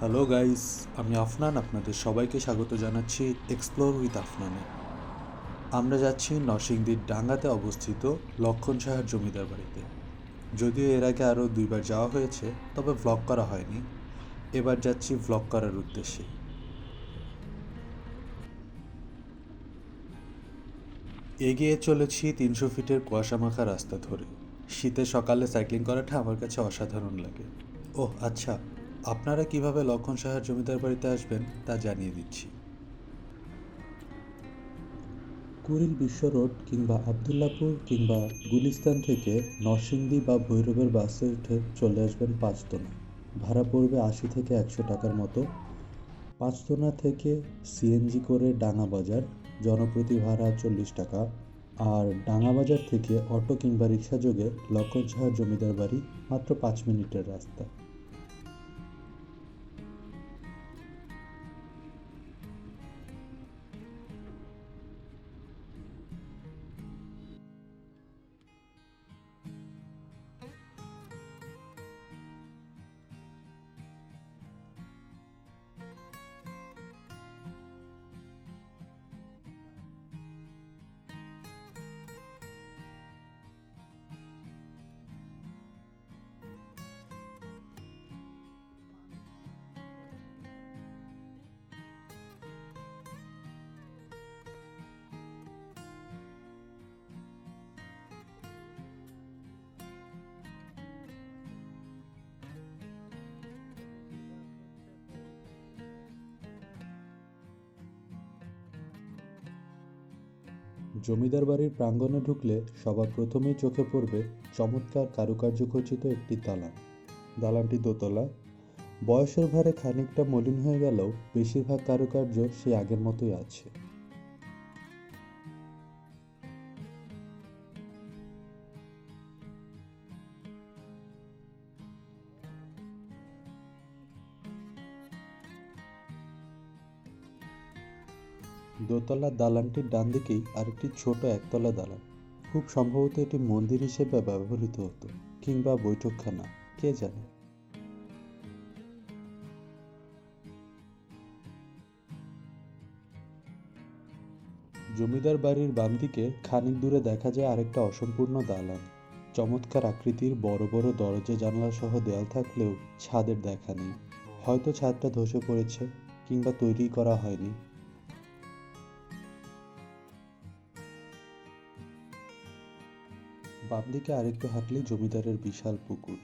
Hello guys আমি আফনান আপনাদের সবাইকে স্বাগত জানাচ্ছি এক্সপ্লোর উইথ আফনানে। আমরা যাচ্ছি নরসিংদীর ডাঙ্গাতে অবস্থিত লক্ষণ সাহার জমিদার বাড়িতে। যদিও এর আগে আরও দুইবার যাওয়া হয়েছে, তবে ভ্লগ করা হয়নি। এবার যাচ্ছি ভ্লগ করার উদ্দেশ্যে। এগিয়ে চলেছি তিনশো ফিটের কুয়াশামাখা রাস্তা ধরে। শীতের সকালে সাইক্লিং করাটা আমার কাছে অসাধারণ লাগে। ওহ আচ্ছা। আপনারা কীভাবে লক্ষণ সাহার জমিদার বাড়িতে আসবেন তা জানিয়ে দিচ্ছি। কুড়িল বিশ্ব রোড কিংবা আবদুল্লাপুর কিংবা গুলিস্তান থেকে নরসিংদী বা ভৈরবের বাসে উঠে চলে আসবেন পাঁচতোনা ভাড়া পড়বে আশি থেকে একশো টাকার মতো। পাঁচতোনা থেকে সিএনজি করে ডাঙা বাজার, জনপ্রতি ভাড়া চল্লিশ টাকা। আর ডাঙা বাজার থেকে অটো কিংবা রিক্সা যোগে লক্ষণ সাহার জমিদার বাড়ি মাত্র পাঁচ মিনিটের রাস্তা। জমিদার বাড়ির প্রাঙ্গণে ঢুকলে সবার প্রথমেই চোখে পড়বে চমৎকার কারুকার্য খচিত একটি দালান। দালানটি দোতলা। বয়সের ভারে খানিকটা মলিন হয়ে গেলেও বেশিরভাগ কারুকার্য সেই আগের মতোই আছে। দোতলা দালানটির ডান দিকেই আরেকটি ছোট একতলা দালান। খুব সম্ভবত এটি মন্দির হিসেবে ব্যবহৃত হতো, কিংবা বৈঠকখানা, কে জানে? জমিদার বাড়ির বাম দিকে খানিক দূরে দেখা যায় আরেকটা অসম্পূর্ণ দালান। চমৎকার আকৃতির বড় বড় দরজা জানলা সহ দেয়াল থাকলেও ছাদের দেখা নেই। হয়তো ছাদটা ধসে পড়েছে, কিংবা তৈরি করা হয়নি। বাম দিকে আরেকটু হাঁটলেই জমিদারের বিশাল পুকুর।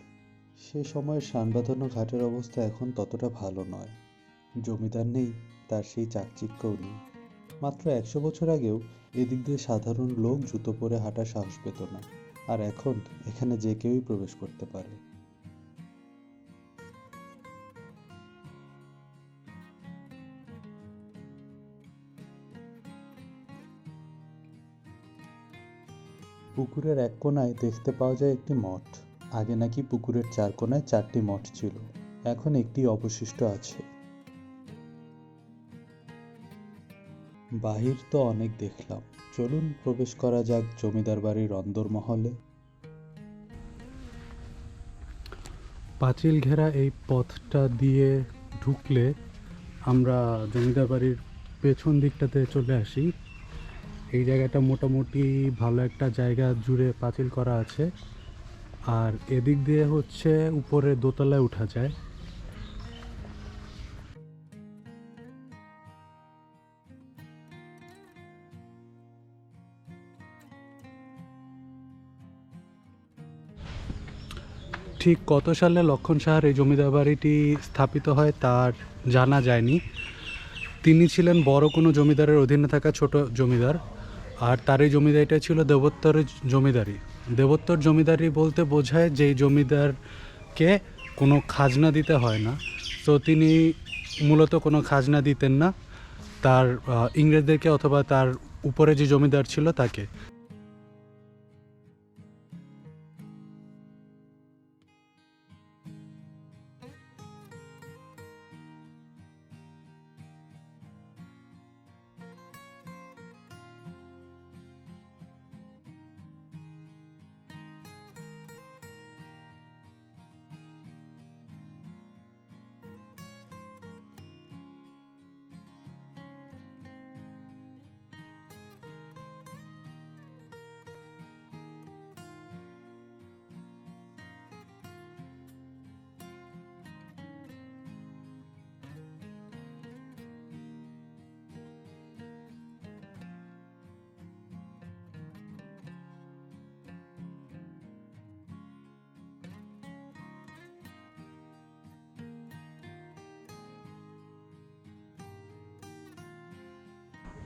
সে সময় সানবাঁধানো ঘাটের অবস্থা এখন ততটা ভালো নয়। জমিদার নেই, তার সেই চাকচিক্যও নেই। মাত্র একশো বছর আগেও এদিক দিয়ে সাধারণ লোক জুতো পরে হাঁটার সাহস পেত না। আর এখন এখানে যে কেউই প্রবেশ করতে পারে। পুকুরের এক কোণায় দেখতে পাওয়া যায় একটি মঠ। আগে নাকি পুকুরের চার কোণায় চারটি মঠ ছিল। এখন একটি অবশিষ্ট আছে। বাহির তো অনেক দেখলাম। চলুন প্রবেশ করা যাক জমিদার বাড়ির অন্দরমহলে পাঁচিল ঘেরা এই পথটা দিয়ে ঢুকলে আমরা জমিদার বাড়ির পেছন দিকটাতে চলে আসি। এই জায়গাটা মোটামুটি ভালো একটা জায়গা জুড়ে পাঁচিল করা আছে। আর এদিক দিয়ে হচ্ছে উপরে দোতলায় উঠা যায়। ঠিক কত সালে লক্ষণ সাহার এই জমিদার বাড়িটি স্থাপিত হয় তার জানা যায়নি। তিনি ছিলেন বড় কোনো জমিদারের অধীনে থাকা ছোট জমিদার। আর তার এই জমিদারিটা ছিল দেবোত্তরের জমিদারি। দেবোত্তর জমিদারি বলতে বোঝায় যে জমিদারকে কোনো খাজনা দিতে হয় না। তো তিনি মূলত কোনো খাজনা দিতেন না। তার ইংরেজদেরকে অথবা তার উপরে যে জমিদার ছিল তাকে।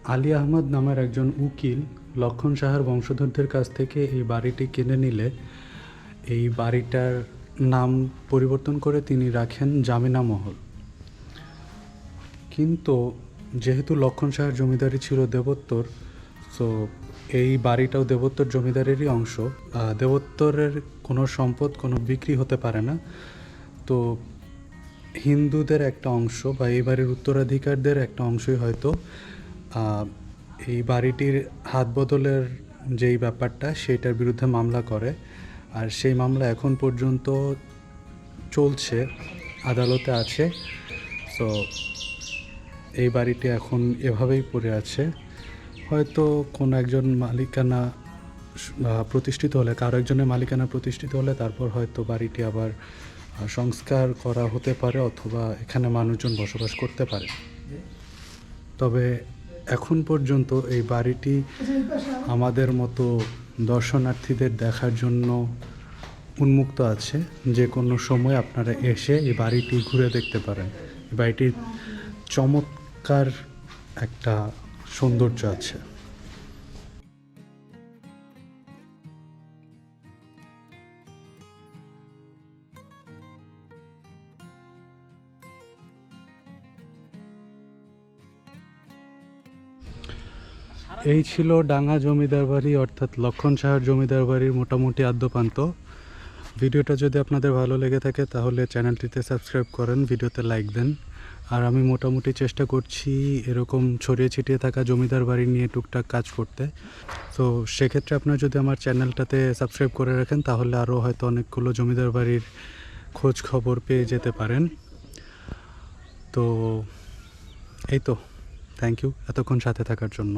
আলী আহমদ নামের একজন উকিল লক্ষণ সাহার বংশধরদের কাছ থেকে এই বাড়িটি কিনে নিলে এই বাড়িটার নাম পরিবর্তন করে তিনি রাখেন জামিনা মহল। কিন্তু যেহেতু লক্ষণ সাহার জমিদারি ছিল দেবোত্তর সো এই বাড়িটাও দেবোত্তর জমিদারেরই অংশ। দেবোত্তরের কোনো সম্পদ, কোনো বিক্রি হতে পারে না। তো হিন্দুদের একটা অংশ বা এই বাড়ির উত্তরাধিকারদের একটা অংশই হয়তো এই বাড়িটির হাত বদলের যেই ব্যাপারটা সেটার বিরুদ্ধে মামলা করে। আর সেই মামলা এখন পর্যন্ত চলছে, আদালতে আছে। সো এই বাড়িটি এখন এভাবেই পড়ে আছে। হয়তো কোনো একজন মালিকানা প্রতিষ্ঠিত হলে, কারও একজনের মালিকানা প্রতিষ্ঠিত হলে, তারপর হয়তো বাড়িটি আবার সংস্কার করা হতে পারে, অথবা এখানে মানুষজন বসবাস করতে পারে। তবে এখন পর্যন্ত এই বাড়িটি আমাদের মতো দর্শনার্থীদের দেখার জন্য উন্মুক্ত আছে। যে কোনো সময় আপনারা এসে এই বাড়িটি ঘুরে দেখতে পারেন। বাড়িটির চমৎকার একটা সৌন্দর্য আছে। এই ছিল ডাঙ্গা জমিদার বাড়ি, অর্থাৎ লক্ষণ সাহার জমিদার বাড়ির মোটামুটি আদ্যপান্ত। ভিডিওটা যদি আপনাদের ভালো লেগে থাকে, তাহলে চ্যানেলটিতে সাবস্ক্রাইব করেন, ভিডিওতে লাইক দেন। আর আমি মোটামুটি চেষ্টা করছি এরকম ছড়িয়ে ছিটিয়ে থাকা জমিদার বাড়ি নিয়ে টুকটাক কাজ করতে। তো সেক্ষেত্রে আপনারা যদি আমার চ্যানেলটাতে সাবস্ক্রাইব করে রাখেন, তাহলে আরও হয়তো অনেকগুলো জমিদার বাড়ির খোঁজ খবর পেয়ে যেতে পারেন। তো এই তো থ্যাংক ইউ এতক্ষণ সাথে থাকার জন্য।